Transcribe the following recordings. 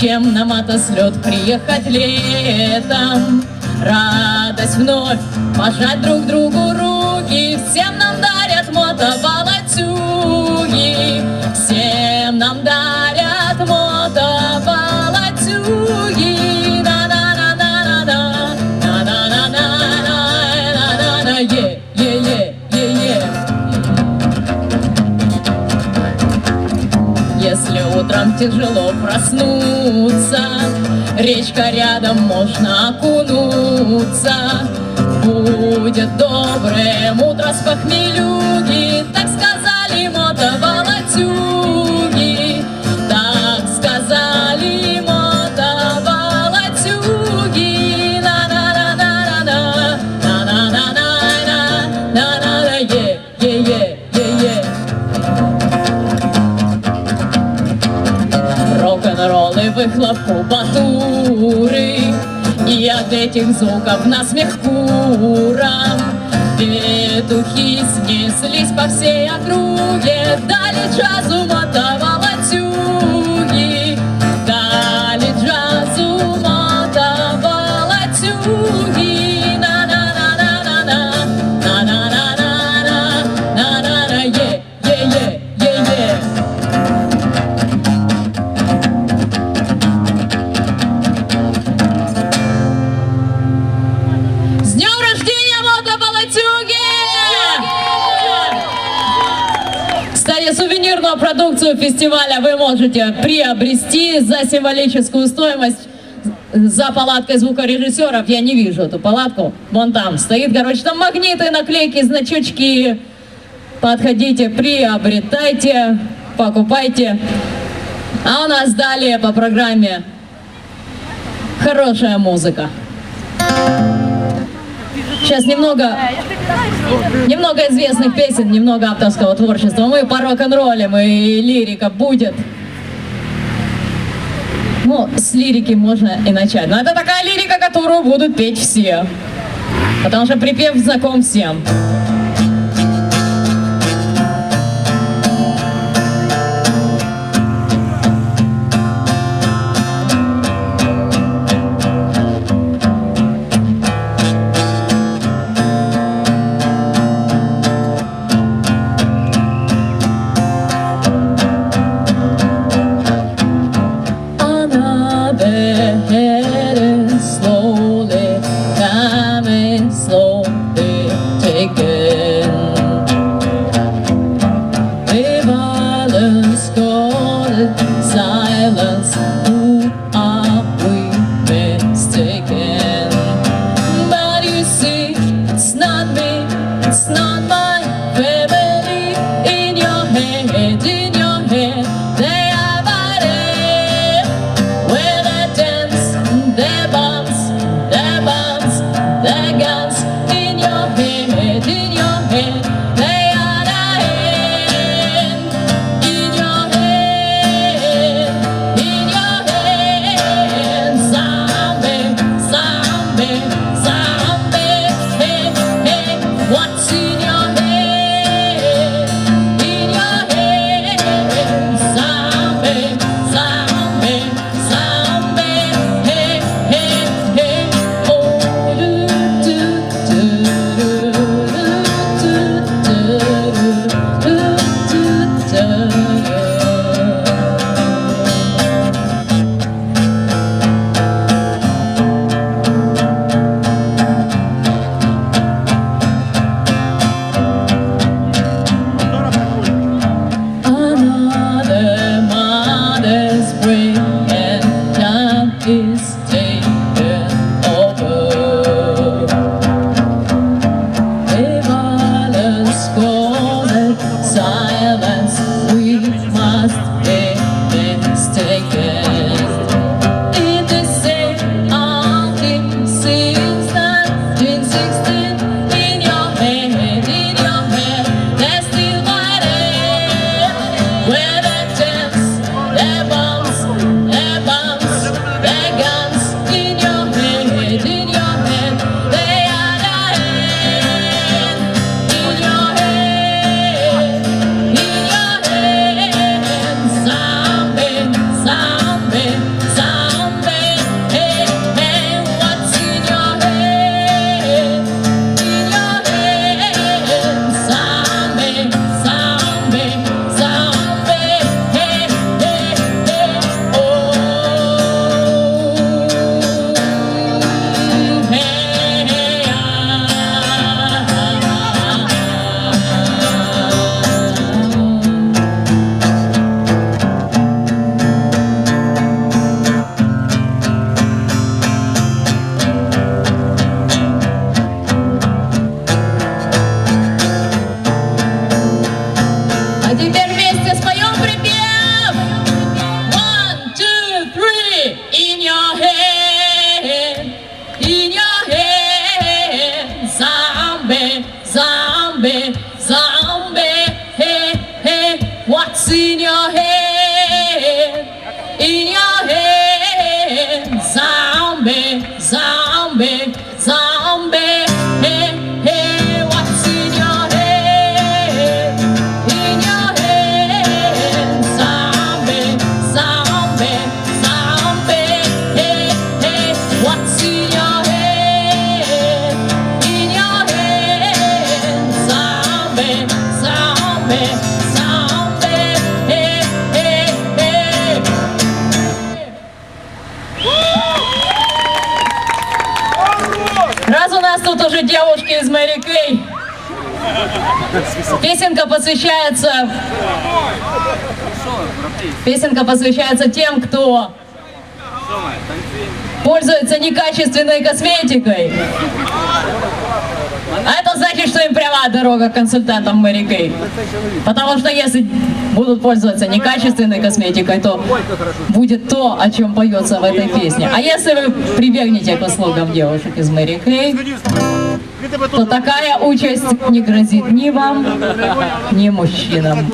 чем на мотослет приехать летом. Радость вновь пожать друг другу руки, всем нам дарят мотоволотюги, всем нам дарят мотоволотюги. На-на-на-на-на-на, на-на-на-на-на-на-на, е, е, е, е, е. Если утром тяжело проснуться, Речка рядом, можно окунуться. Будет добрым утро с похмелюги, выхлопку батуры. И от этих звуков насмех курам Петухи снеслись по всей округе. Дали джазу мотоволотюги Сувенирную продукцию фестиваля вы можете приобрести за символическую стоимость. За палаткой звукорежиссеров я не вижу эту палатку. Вон там стоит, короче, там магниты, наклейки, значочки. Подходите, приобретайте, покупайте. А у нас далее по программе хорошая музыка. Сейчас немного, немного известных песен, немного авторского творчества. Мы по рок-н-роллям и лирика будет. Ну, с лирики можно и начать. Но это такая лирика, которую будут петь все. Потому что припев знаком всем. Раз у нас тут уже девушки из Мэри Кей, песенка посвящается... Песенка посвящается тем, кто пользуется некачественной косметикой. А это значит, что им прямая дорога к консультантам Мэри Кей. Потому что если будут пользоваться некачественной косметикой, то будет то, о чем поется в этой песне. А если вы прибегнете к услугам девушек из Мэри Кей, то такая участь не грозит ни вам, ни мужчинам.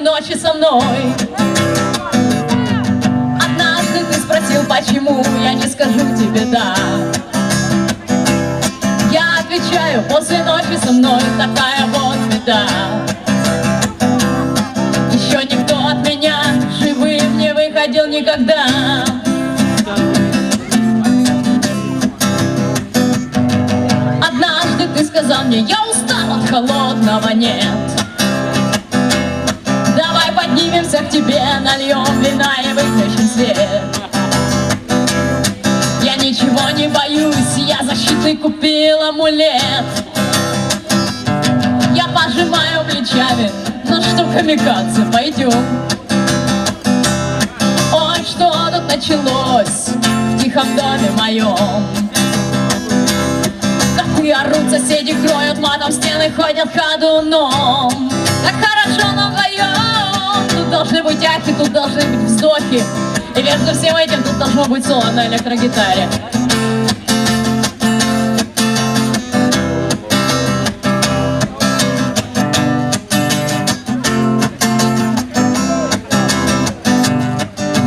Ночи со мной. Однажды ты спросил, почему я не скажу тебе да. Я отвечаю, после ночи со мной такая вот беда. Еще никто от меня живым не выходил никогда. Однажды ты сказал мне, я устал от холодного нет. Свет. Я ничего не боюсь, я защиты купил амулет. Я пожимаю плечами, ну что, камикадзе, пойдем. Ой, что тут началось в тихом доме моем? Коты орут, соседи кроют матом, стены ходят ходуном. Так хорошо нам вдвоем, тут должны быть ахи, тут должны быть вздохи. И между всем этим тут должно быть соло на электрогитаре.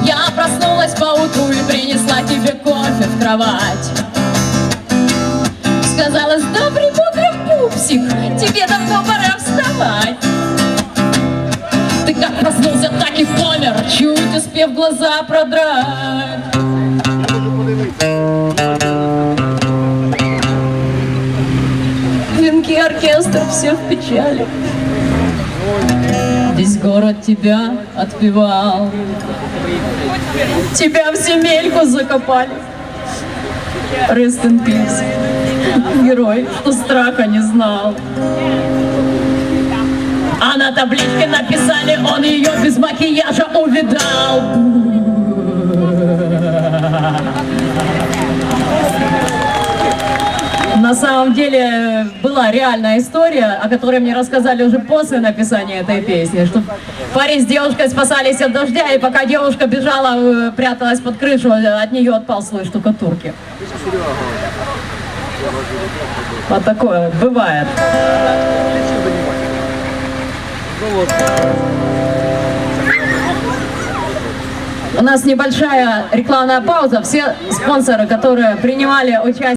Я проснулась поутру и принесла тебе кофе в кровать. Сказала, с добрым утром, пупсик, тебе давно пора вставать. Ты как проснулся, так и помер, чуть успев глаза продрать. Венки оркестр, все в печали. Весь город тебя отпевал. Тебя в земельку закопали. Rest in peace. Герой, что страха не знал. А на табличке написали, он ее без макияжа увидал. На самом деле была реальная история, о которой мне рассказали уже после написания этой песни, что парень с девушкой спасались от дождя, и пока девушка бежала, э, пряталась под крышу, от нее отпал слой штукатурки. Вот такое бывает. У нас небольшая рекламная пауза. Все спонсоры, которые принимали участие